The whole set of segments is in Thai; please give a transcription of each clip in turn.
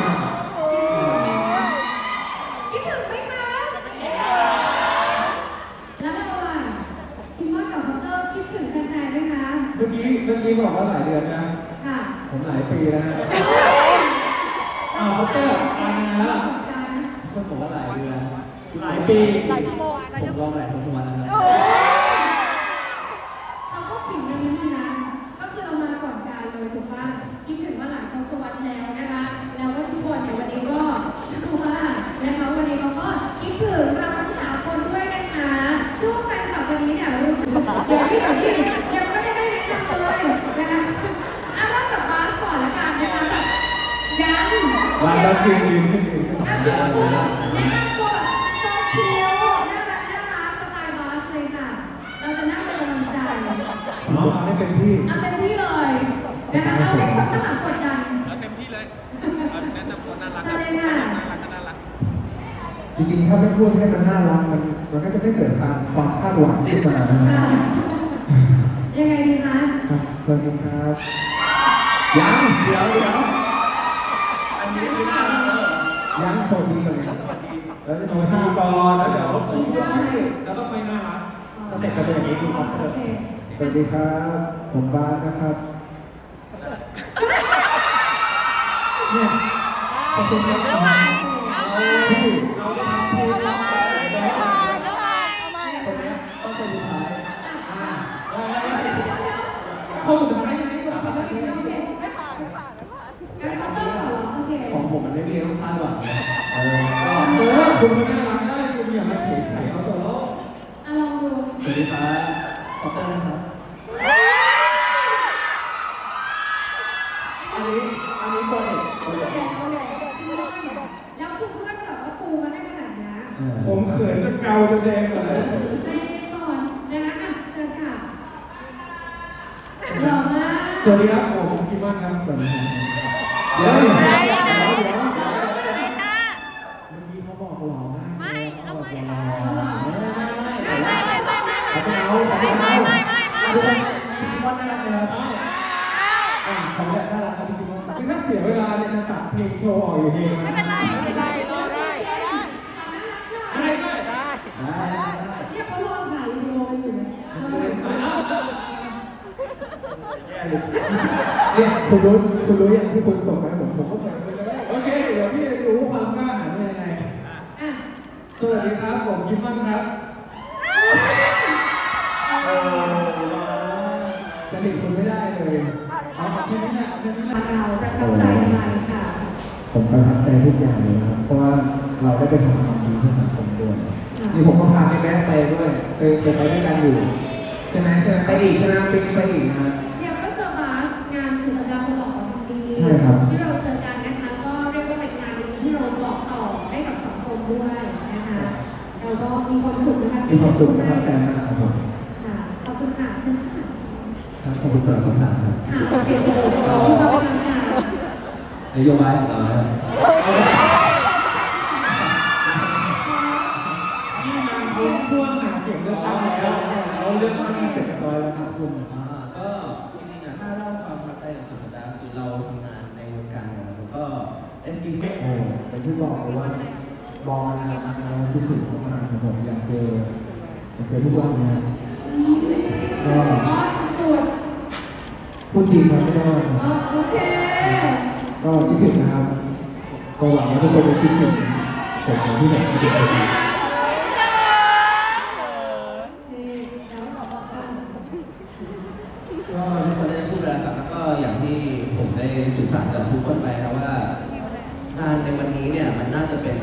ครับคิดถึงมากอะเมื่อกี้เมื่อกี้บอกว่าหลายเดือนนะผมหลายปีแล้วฮะอ้าวเขาเตอร์มานานแล้วคนบอกว่าหลายเดือนหลายปี หลายชั่วโมงหลายผชั่มวโมลองงหลายทศวรรษแล้วนะ เต็มที่เอาเต็มที่เลยนะคะเราให้คนข้างหลังกดดันแล้วเต็มที่เลยเอาแนะนำตัวน่ารักเชิญเลยค่ะน่ารักก็น่ารักจริงๆถ้าไม่พูดให้มันน่ารักมันมันก็จะไม่เกิดความความคาดหวังขึ้นมานะคค่ะรับยังไงดีคะครับสวัสดีครับยังเดี๋ยวเดี๋ยวอันนี้คือน่ารักเลยยังสวัสดีก่อนครับสวัสดีแล้วจะสวัสดีก่อนแล้วเดี๋ยวผมพูดชื่อแล้วก็ไปน่ารักสเต็ปก็เป็นอย่างนี้คุณครับโอเค สวัสดีครับ ผมบาสนะครับ เนี่ยขอบคุณครับพี่เราได้ทำเพลงร้องไปแล้วเอาใหม่คนเนี้ยต้องเป็นสุดท้ายอ่าได้ได้ได้เข้าสุดท้ายไงก็ทำได้แค่โอเคนี้ไม่ผ่านไม่ผ่านไม่ผ่านงั้นเคาน์เตอร์ก่อนเหรอโอเคของผมมันไม่มีต้องคาดหวังเลยเออก็เออคุณก็น่ารักได้คุณอย่ามาเฉยๆเอาตัวรอดอะลองดูสวัสดีครับขอบคุณนะครับ อันนี้อันนี้ตัวเอกตัวเอก เด็กเอาเด็กเอาเด็กเอาเด็กเอาเด็กแล้วคุณเพื่อนแบบว่าปูมาให้ขนาดนี้ ผมเขินจนเกาจนแดงหมดเลย ในก่อนนะคะอะเชิญค่ะหล่อมาก สวัสดีครับผมคิดว่าครับสวัสดีครับเดี๋ยวเดี๋ยวเดี๋ยวเดี๋ยวเมื่อกี้เขาบอกหล่อมากเลยเขาบอกหล่อไม่ไม่ไม่ไม่ไม่ไม่ไม่เขาไม่เอาเขาไม่ไม่เอาไม่ไม่ไม่ทุกคไม่นพี่คิดว่าน่ารักไหมครับอ่าของแบบน่ารักครับพี่คิดว่าคือถ้าเสียเวลาในการตัดเพลงโชว์ออกอยู่ดีไม่เป็นไรไม่เป็นไรรอได้รอได้ไม่ไม่ได้ได้ได้ได้เนี่ยเขารอถ่ายวิดีโอกันอยู่เนี่ย แย่ เลยเนี่ยคุณรู้คุณรู้อย่างที่คุณส่งมาให้ผมผมก็แบบโอเค เดี๋ยวพี่จะรู้ความกล้าหาญเป็นยังไง อะสวัสดีครับ ผมคิมมันครับโอ้ว้าวจะติดคุณไม่ได้เลย เอาแค่นี้แหละเอาแค่นี้แหละเราประทับใจอะไรค่ะ ผมประทับใจทุกอย่างเลยนะครับ เพราะว่าเราได้ไปทำความดีเพื่อสังคมด้วยนี่ผมก็พาพี่แบ๊ไปด้วยเคยเคยไปด้วยกันอยู่ใช่ไหมใช่ไหมไปอีกใช่ไหมปีนี้ไปอีกนะ เดี๋ยวก็เจอบาสงานสุดสัปดาห์คนหล่อของดีใช่ครับ ที่เราเจอกันนะคะ ก็เรียกว่าเป็นงานดีๆที่เราบอกต่อให้กับสังคมด้วยนะคะ เราก็มีความสุขนะคะมีความสุขประทับใจมากครับผมค่ะขอบคุณค่ะเชิญค่ะครับขอบคุณสำหรับคำถามครับค่ะโอเคโอ้โหขอบคุณมากค่ะนโยบายของเราเนี่ยนี่มาพ้นช่วงหาเสียงเลือกตั้งแล้ว เราเลือกตั้งเสร็จเรียบร้อยแล้วครับคุณอ่าก็จริงๆอะถ้าเล่าความประทับใจของสุดสัปดาห์คือเราทำงานในวงการเนี่ยแล้วก็ S K โอ้เป็นที่บอกเลยว่ามองนะครับเราคิดถึงเขามากครับผมอยากเจออยากเจอทุกวันนะก็อ๋อสุดพูดจริงครับไม่ได้อ๋อโอเคก็คิดถึงนะครับก็หวังว่าทุกคนจะคิดถึงผมเหมือนที่ผมคิดถึงนะครับ นี่แล้วบอกว่า ก็ ทุกคนได้พูดไปแล้วครับแล้วก็อย่างที่ผมได้สื่อสารกับทุกคนไปนะว่างานในวันนี้เนี่ยมันน่าจะเป็น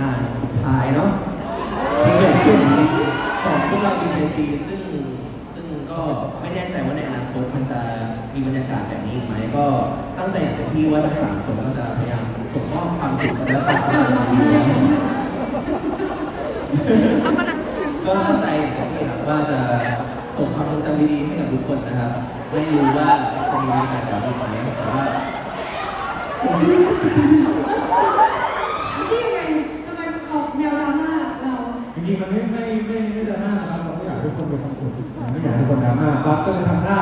งานสุดท้ายเนาะที่เกิดขึ้นสองพวกเรา BKC ซึ่งซึ่งก็ไม่แน่ใจว่าในอนาคตมันจะมีบรรยากาศแบบนี้อีกไหมก็ตั้งใจอย่างเต็มที่ว่าทั้งสามคนก็จะพยายามส่งมอบความสุขและความสนุกดีนะเขากำลังซึ้งก็ตั้งใจอย่างเต็มที่ครับว่าจะ ส่งความทรงจำดีๆให้กับทุกคนนะครับ ไม่รู้ว่าจะมีบรรยากาศแบบนี้ไหมแต่ว่าผมรู้นี่ยังไงทำไมออกแนวดราม่าเราจริงๆมันไม่ไม่ไม่ไม่ดราม่านะครับเราก็อยากให้ทุกคนมีความสุขไม่อยากให้คนดราม่าปั๊บก็เลยทำท่า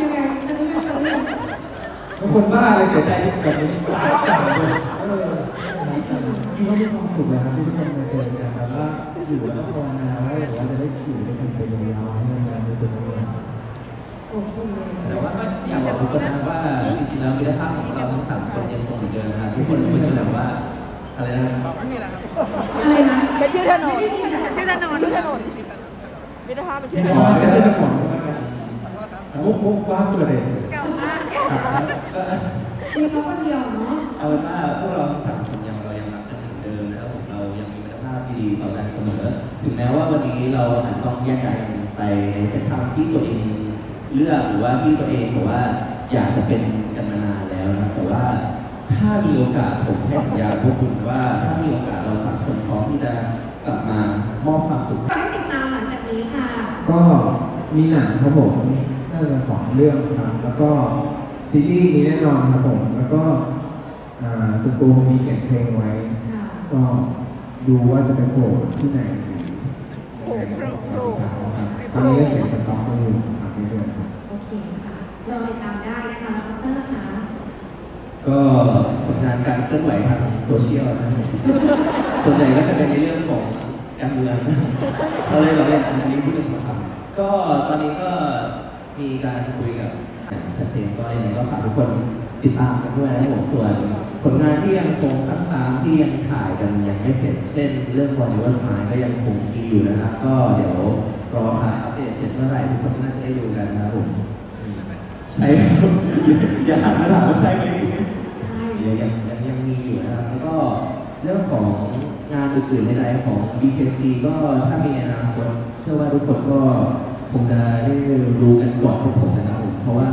ยังไงจะรู้ยังไงบางคนบ้าอะไรเสียใจแบบนี้หลายอย่างเลยเออจริงๆก็มีความสุขเลยครับที่ทุกคนมาเจอกันแต่ว่า อยู่แล้วก็ภาวนาไว้หรือว่าจะได้อยู่ด้วยกันไปยาวๆให้นานๆที่สุดเลยโอเคแต่ว่าก็อยากบอกทุกคนนะว่าจริงๆแล้วมิตรภาพของเราทั้งสามคนยังคงเหมือนเดิมนะครับทุกคนรู้อยู่แล้วว่าอะไรนะอะไรนะเป็นชื่อถนนเป็นชื่อถนนชื่อถนนมิตรภาพเป็นชื่อไม่ถได้นนไม่ใช่เจ้าของมุกมุกบ้าสุดเลยเก่ามากมีเขาคนเดียวเนาะเอาเป็นว่าพวกเราทั้งสามคน ดีต่อกันเสมอ ถึงแม้ว่าวันนี้เราอาจจะต้องแยกกันไปในเส้นทางที่ตัวเองเลือกหรือว่าที่ตัวเองบอกว่าอยากจะเป็นกันมานานแล้วนะแต่ว่าถ้ามีโอกาสผมให้สัญญาพวกคุณว่าถ้ามีโอกาสเราสามคนพร้อมที่จะกลับมามอบความสุขขอให้ติดตามหลังจากนี้ค่ะ ก็มีหนังครับผมน่าจะสองเรื่องครับ แล้วก็ซีรีส์มีแน่นอนครับผม แล้วก็อ่าสุดโกงมีเขียนเพลงไว้ ค่ะ ก็ ดูว่าจะไปโผล่ที่ไหนโผล่โผล่ครับตอนนี้ก็เขียนสต็อกไว้อยู่ครับเรื่อยๆครับโอเคค่ะรอติดตามได้นะคะแล้วก็เตอร์ค่ะก็ผลงานการเคลื่อนไหวทางโซเชียลนะครับผมส่วนใหญ่ก็จะเป็นในเรื่องของการเมืองเราเลยเราเล่นอันนี้พูดถึงความก็ตอนนี้ก็มีการคุยกับอย่างชัดเจนก็ยังไงก็ฝากทุกคนติดตามกันด้วยนะครับผมส่วน ผลงานที่ยังคงค้างๆที่ยังถ่ายกันยังไม่เสร็จ เช่น เรื่อง One Never Smile ก็ยังคงมีอยู่นะครับ ก็เดี๋ยวรอถ่ายอัปเดตเสร็จเมื่อไหร่ทุกคนน่าจะได้ดูกันนะครับผมใช่ครับอย่าถามมาถามว่าใช่ไหมใช่ยังยังยังยังมีอยู่นะครับ แล้วก็เรื่องของงานอื่นๆใดๆของ BKC ก็ถ้ามีในอนาคตเชื่อว่าทุกคนก็คงจะได้รู้กันก่อนพวกผมนะครับผมเพราะว่า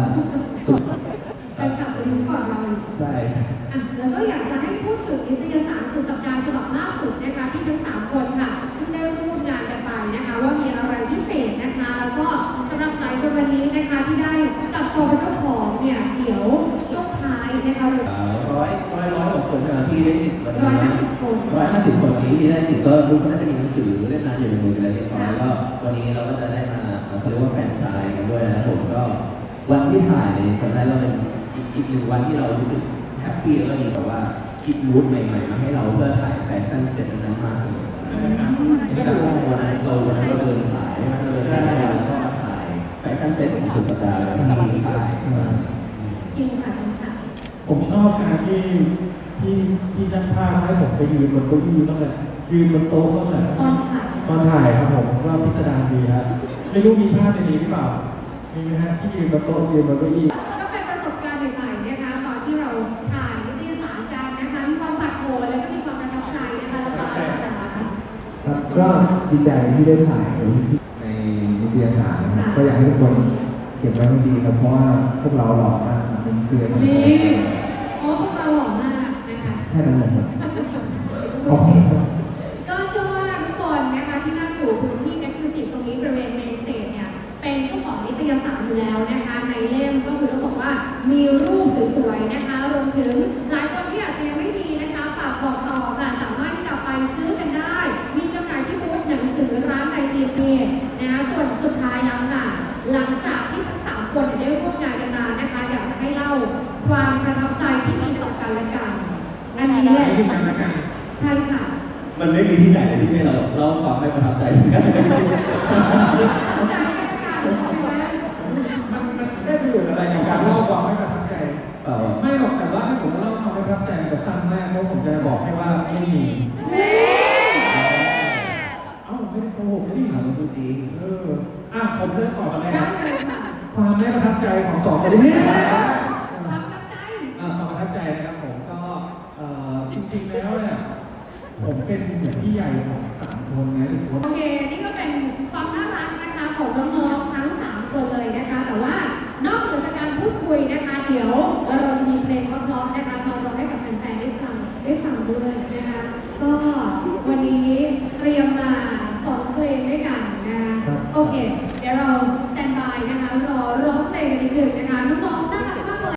ที่ทั้งสามคนค่ะเพิ่งได้ร่วมงานกันไปนะคะ ว่ามีอะไรพิเศษนะคะ แล้วก็สำหรับหลายคนวันนี้นะคะที่ได้จับตัวเป็นเจ้าของเนี่ยเดี๋ยวช่วงท้ายนะคะเราร้อยร้อยร้อยกว่าคนนะครับที่ได้สิทธิ์วันร้อยนี้ห้าสิบคน ร้อยห้าสิบคนวันนี้ที่ได้สิทธิ์ก็รู้ว่าน่าจะมีหนังสือเล่มนั้นอยู่ในมือกันแล้วเรียบร้อยแล้วก็วันนี้เราก็จะได้มาเขาเรียกว่าแฟนไซน์กันด้วยนะครับผมก็วันที่ถ่ายเนี่ยจำได้ว่าเป็นอีกอีกหนึ่งวันที่เรารู้สึกแฮปปี้แล้วก็ดีแต่ว่า คิดมูดใหม่ๆมาให้เราเพื่อถ่ายแฟชั่นเซ็ตนั้นมาเสมอนี่จากว่าวันนั้นเราวันนั้นเราเดินสายเราเดินสายแล้วก็มาถ่ายแฟชั่นเซ็ตของสุดสัปดาห์ที่ถ่ายจริงค่ะฉันค่ะผมชอบการที่ที่ที่ช่างภาพให้ผมไปยืนบนเก้าอี้ตั้งแต่ยืนบนโต๊ะตั้งแต่ตอนถ่ายตอนถ่ายครับผมก็พิสดารดีครับไม่รู้มีภาพในนี้หรือเปล่ามีไหมฮะที่ยืนบนโต๊ะยืนบนเก้าอี้ ครับก็ดีใจที่ได้ถ่ายในนิตยสารนะครับก็อยากให้ทุกคนเก็บไว้ให้ดีครับเพราะว่าพวกเราหล่อมากเป็นนิตยสารนี่โอ้พวกเราหล่อมากนะคะแค่นั้นเลยครับโอเคครับก็เชื่อว่าทุกคนนะคะที่นั่งอยู่พื้นที่เอ็กซ์คลูซีฟตรงนี้บริเวณเมสเตจเนี่ยเป็นเจ้าของนิตยสารอยู่แล้วนะคะในเล่มก็คือต้องบอกว่ามีรูปสวยๆนะคะรวมถึงหลายคนที่อาจจะยังไม่ ในเดียเพจนะคะส่วนสุดท้ายแล้วค่ะ หลังจากที่ทั้งสามคนได้ร่วมงานกันมานะคะ อยากจะให้เล่าความประทับใจที่มีต่อกันและกันอันนี้แหละให้กันและกันใช่ค่ะ มันไม่มีที่ไหนเลยที่ให้เราเล่าความไม่ประทับใจสักอย่างใจให้กันใช่ไหมมันมันได้ประโยชน์อะไรในการเล่าความไม่ประทับใจเปล่าไม่หรอกแต่ว่าถ้าผมเล่าความไม่ประทับใจมันจะสั้นมากเพราะผมจะบอกให้ว่าไม่มี ผมเริ่มก่อนกันเลยได้นะเลยค่ะความไม่ประทับใจของสองคนนี้ความประทับใจอ่าความประทับใจนะครับผมก็เอ่อจริงๆแล้วเนี่ยผมเป็นเหมือนพี่ใหญ่ของสามคนนะทุกคนโอเค นี่ก็เป็นความน่ารักนะคะของน้องๆทั้ง3คนเลยนะคะ แต่ว่านอกเหนือจากการพูดคุยนะคะ เดี๋ยวเราจะมีเพลงเพราะๆนะคะ